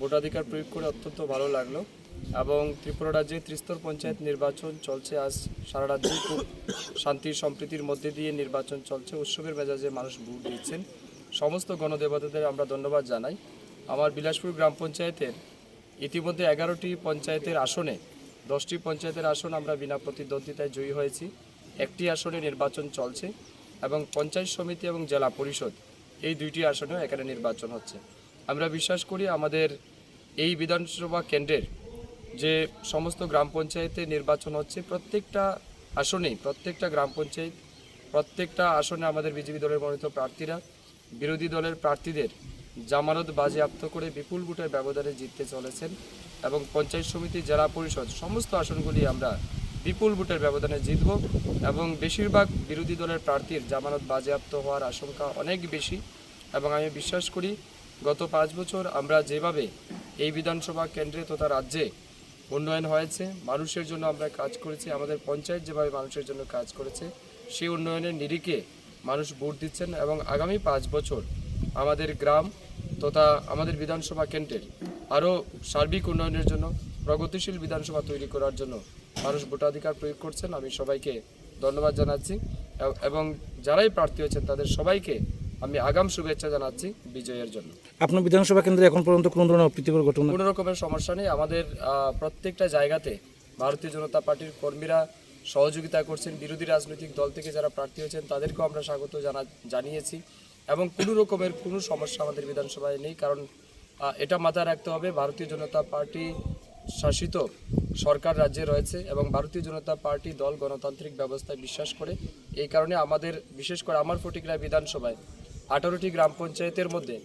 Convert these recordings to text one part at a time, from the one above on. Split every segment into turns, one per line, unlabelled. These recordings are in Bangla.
ভোটাধিকার প্রয়োগ করে অত্যন্ত ভালো লাগল। এবং ত্রিপুরা রাজ্যে ত্রিস্তর পঞ্চায়েত নির্বাচন চলছে আজ সারা রাজ্যে। খুব শান্তি সম্প্রীতির মধ্যে দিয়ে নির্বাচন চলছে। উৎসবের মেজাজে মানুষ ভোট দিচ্ছেন। সমস্ত গণদেবতাদের আমরা ধন্যবাদ জানাই। আমার বিলাসপুর গ্রাম পঞ্চায়েতের ইতিমধ্যে এগারোটি পঞ্চায়েতের আসনে, দশটি পঞ্চায়েতের আসন আমরা বিনা প্রতিদ্বন্দ্বিতায় জয়ী হয়েছি। একটি আসনে নির্বাচন চলছে এবং পঞ্চায়েত সমিতি এবং জেলা পরিষদ এই দুইটি আসনেও এখানে নির্বাচন হচ্ছে। আমরা বিশ্বাস করি আমাদের এই বিধানসভা কেন্দ্রের যে সমস্ত গ্রাম পঞ্চায়েতে নির্বাচন হচ্ছে, প্রত্যেকটা আসনেই, প্রত্যেকটা গ্রাম পঞ্চায়েত, প্রত্যেকটা আসনে আমাদের বিজেপি দলের মনোনীত প্রার্থীরা, বিরোধী দলের প্রার্থীদের জামানত বাজেয়াপ্ত করে বিপুল ভোটের ব্যবধানে জিততে চলেছেন এবং পঞ্চায়েত সমিতি, জেলা পরিষদ সমস্ত আসনগুলি আমরা বিপুল ভোটের ব্যবধানে জিতব এবং বেশিরভাগ বিরোধী দলের প্রার্থীর জামানত বাজেয়াপ্ত হওয়ার আশঙ্কা অনেক বেশি এবং আমি বিশ্বাস করি গত পাঁচ বছর আমরা যেভাবে এই বিধানসভা কেন্দ্রে তথা রাজ্যে উন্নয়ন হয়েছে, মানুষের জন্য আমরা কাজ করেছি, আমাদের পঞ্চায়েত যেভাবে মানুষের জন্য কাজ করেছে সেই উন্নয়নের নিরিখে মানুষ ভোট দিচ্ছেন এবং আগামী পাঁচ বছর আমাদের গ্রাম তথা আমাদের বিধানসভা কেন্দ্রের আরও সার্বিক উন্নয়নের জন্য, প্রগতিশীল বিধানসভা তৈরি করার জন্য মানুষ ভোটাধিকার প্রয়োগ করছেন। আমি সবাইকে ধন্যবাদ জানাচ্ছি এবং যারাই প্রার্থী হয়েছেন তাদের সবাইকে আমি আগাম শুভেচ্ছা জানাচ্ছি বিজয়ের জন্য।
আপনার বিধানসভা কেন্দ্রে এখন পর্যন্ত কোনো ধরনের অপ্রীতিকর ঘটনা?
কোনো রকমের সমস্যা নেই। আমাদের প্রত্যেকটা জায়গাতে ভারতীয় জনতা পার্টির কর্মীরা সহযোগিতা করছেন। বিরোধী রাজনৈতিক দল থেকে যারা প্রার্থী হয়েছেন তাদেরকেও আমরা স্বাগত জানা জানিয়েছি। এবং কোনো রকমের কোনো সমস্যা আমাদের বিধানসভায় নেই। কারণ এটা মাথায় রাখতে হবে ভারতীয় জনতা পার্টি শাসিত সরকার রাজ্যে রয়েছে এবং ভারতীয় জনতা পার্টি দল গণতান্ত্রিক ব্যবস্থায় বিশ্বাস করে। এই কারণে আমাদের বিশেষ করে আমার ফটিকরা বিধানসভায় আঠারোটি গ্রাম পঞ্চায়েতের মধ্যে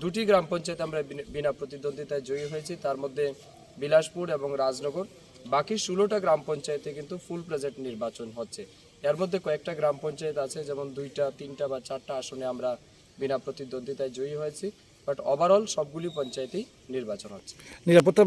দুটি গ্রাম পঞ্চায়েত আমরা বিনা- বিনা প্রতিদ্বন্দ্বিতায় জয়ী হয়েছি। তার মধ্যে বিলাসপুর এবং রাজনগর। বাকি ষোলোটা গ্রাম পঞ্চায়েতে কিন্তু ফুল প্রেজেন্ট নির্বাচন হচ্ছে। এর মধ্যে কয়েকটা গ্রাম পঞ্চায়েত আছে, যেমন দুইটা, তিনটা বা চারটা আসনে আমরা বিনা প্রতিদ্বন্দ্বিতায় জয়ী হয়েছি। বাট ওভারঅল সবগুলি পঞ্চায়েতেই নির্বাচন হচ্ছে।
নিরাপত্তা